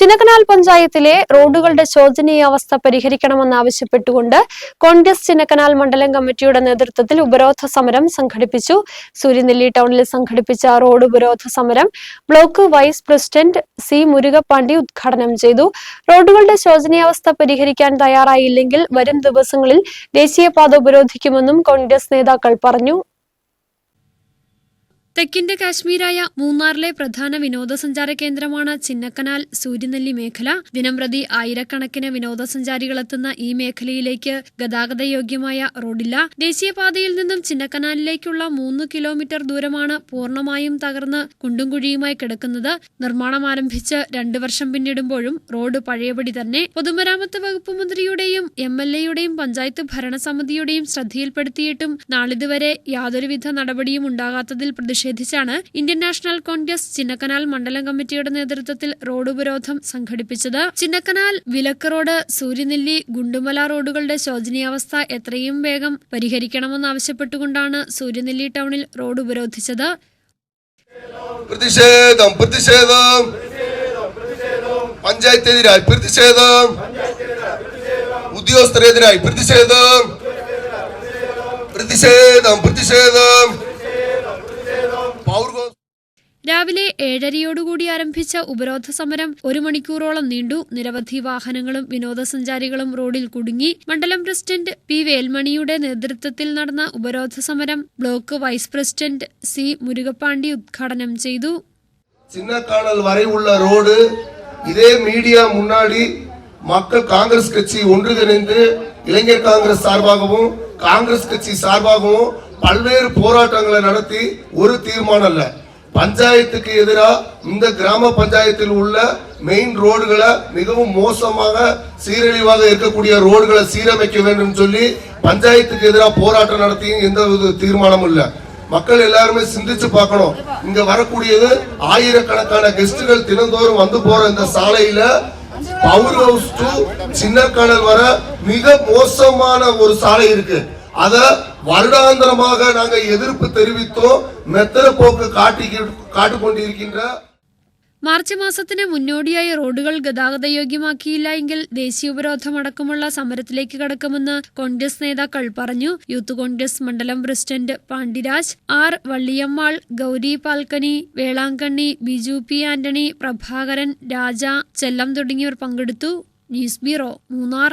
ചിന്നക്കനാൽ പഞ്ചായത്തിലെ റോഡുകളുടെ ശോചനീയാവസ്ഥ പരിഹരിക്കണമെന്നാവശ്യപ്പെട്ടുകൊണ്ട് കോൺഗ്രസ് ചിന്നക്കനാൽ മണ്ഡലം കമ്മിറ്റിയുടെ നേതൃത്വത്തിൽ ഉപരോധ സമരം സംഘടിപ്പിച്ചു. സൂര്യനെല്ലി ടൗണിൽ സംഘടിപ്പിച്ച റോഡ് ഉപരോധ സമരം block vice president C Murugapandi ഉദ്ഘാടനം ചെയ്തു. റോഡുകളുടെ ശോചനീയാവസ്ഥ പരിഹരിക്കാൻ തയ്യാറായില്ലെങ്കിൽ വരും ദിവസങ്ങളിൽ ദേശീയപാത ഉപരോധിക്കുമെന്നും കോൺഗ്രസ് നേതാക്കൾ പറഞ്ഞു. തെക്കിന്റെ കാശ്മീരായ മൂന്നാറിലെ പ്രധാന വിനോദസഞ്ചാര കേന്ദ്രമാണ് ചിന്നക്കനാൽ സൂര്യനെല്ലി മേഖല. ദിനംപ്രതി ആയിരക്കണക്കിന് വിനോദസഞ്ചാരികളെത്തുന്ന ഈ മേഖലയിലേക്ക് ഗതാഗതയോഗ്യമായ റോഡില്ല. ദേശീയപാതയിൽ നിന്നും ചിന്നക്കനാലിലേക്കുള്ള മൂന്ന് കിലോമീറ്റർ ദൂരമാണ് പൂർണമായും തകർന്ന് കുണ്ടും കുഴിയുമായി കിടക്കുന്നത്. നിർമ്മാണം ആരംഭിച്ച് രണ്ടു വർഷം പിന്നിടുമ്പോഴും റോഡ് പഴയപടി തന്നെ. പൊതുമരാമത്ത് വകുപ്പ് മന്ത്രിയുടെയും എം എൽ എയുടെയും പഞ്ചായത്ത് ഭരണസമിതിയുടെയും ശ്രദ്ധയിൽപ്പെടുത്തിയിട്ടും നാളിതുവരെ യാതൊരുവിധ നടപടിയും ഉണ്ടാകാത്തതിൽ പ്രതിഷേധിച്ചാണ് ഇന്ത്യൻ നാഷണൽ കോൺഗ്രസ് ചിന്നക്കനാൽ മണ്ഡലം കമ്മിറ്റിയുടെ നേതൃത്വത്തിൽ റോഡ് ഉപരോധം സംഘടിപ്പിച്ചത്. ചിന്നക്കനാൽ വിലക്ക് റോഡ് സൂര്യനെല്ലി ഗുണ്ടുമല റോഡുകളുടെ ശോചനീയാവസ്ഥ എത്രയും വേഗം പരിഹരിക്കണമെന്നാവശ്യപ്പെട്ടുകൊണ്ടാണ് സൂര്യനെല്ലി ടൗണിൽ റോഡ് ഉപരോധിച്ചത് പ്രതിഷേധം പ്രതിഷേധം. പഞ്ചായത്തിനെതിരായി പ്രതിഷേധം. ഉദ്യോഗസ്ഥരെതിരായി പ്രതിഷേധം. പ്രതിഷേധം പ്രതിഷേധം. രാവിലെ ഏഴരയോടുകൂടി ആരംഭിച്ച ഉപരോധ സമരം ഒരു മണിക്കൂറോളം നീണ്ടു നിരവധി വാഹനങ്ങളും വിനോദസഞ്ചാരികളും റോഡിൽ കുടുങ്ങി മണ്ഡലം പ്രസിഡന്റ് പി വേൽമണിയുടെ നേതൃത്വത്തിൽ നടന്ന ഉപരോധ സമരം block vice president C Murukappandi ഉദ്ഘാടനം ചെയ്തു சின்னக்கானல் வரை உள்ள ரோடு இதே மீடியா முன்னாடி மக்கள் காங்கிரஸ் கட்சி ஒன்றிணைந்து இளைஞர் காங்கிரஸ் சார்பாகவும் காங்கிரஸ் கட்சி சார்பாகவும் பல்வேறு போராட்டங்களை நடத்தி ஒரு தீர்மானம் அல்ல பஞ்சாயத்துக்கு எதிராக இந்த கிராம பஞ்சாயத்தில் உள்ள மெயின் ரோடுகளை மிகவும் மோசமாக சீரழிவாக இருக்கக்கூடிய ரோடுகளை சீரமைக்க வேண்டும் சொல்லி பஞ்சாயத்துக்கு எதிராக போராட்டம் நடத்தியும் எந்த ஒரு தீர்மானமும் இல்லை. மக்கள் எல்லாருமே சிந்திச்சு பார்க்கணும். இங்க வரக்கூடியது ஆயிரக்கணக்கான கெஸ்டுகள் தினந்தோறும் வந்து போற இந்த சாலையில பவர் ஹவுஸ் டு சின்னக்கானல் வர மிக மோசமான ஒரு சாலை இருக்கு. அத வருடாந்திரமாக நாங்க எதிர்ப்பு தெரிவித்தோம் மெத்தன போக்கு காட்டி காட்டிக் கொண்டிருக்கின்ற മാർച്ച് മാസത്തിന് മുന്നോടിയായി റോഡുകൾ ഗതാഗതയോഗ്യമാക്കിയില്ല എങ്കിൽ ദേശീയ ഉപരോധമടക്കമുള്ള സമരത്തിലേക്ക് കടക്കുമെന്ന് കോൺഗ്രസ് നേതാക്കൾ പറഞ്ഞു യൂത്ത് കോൺഗ്രസ് മണ്ഡലം president Pandiraj R Valliyammal Gauri Palkani Velankanni Biju P Antony Prabhakaran Raja Chellam തുടങ്ങിയവർ പങ്കെടുത്തു ന്യൂസ് ബ്യൂറോ മൂന്നാർ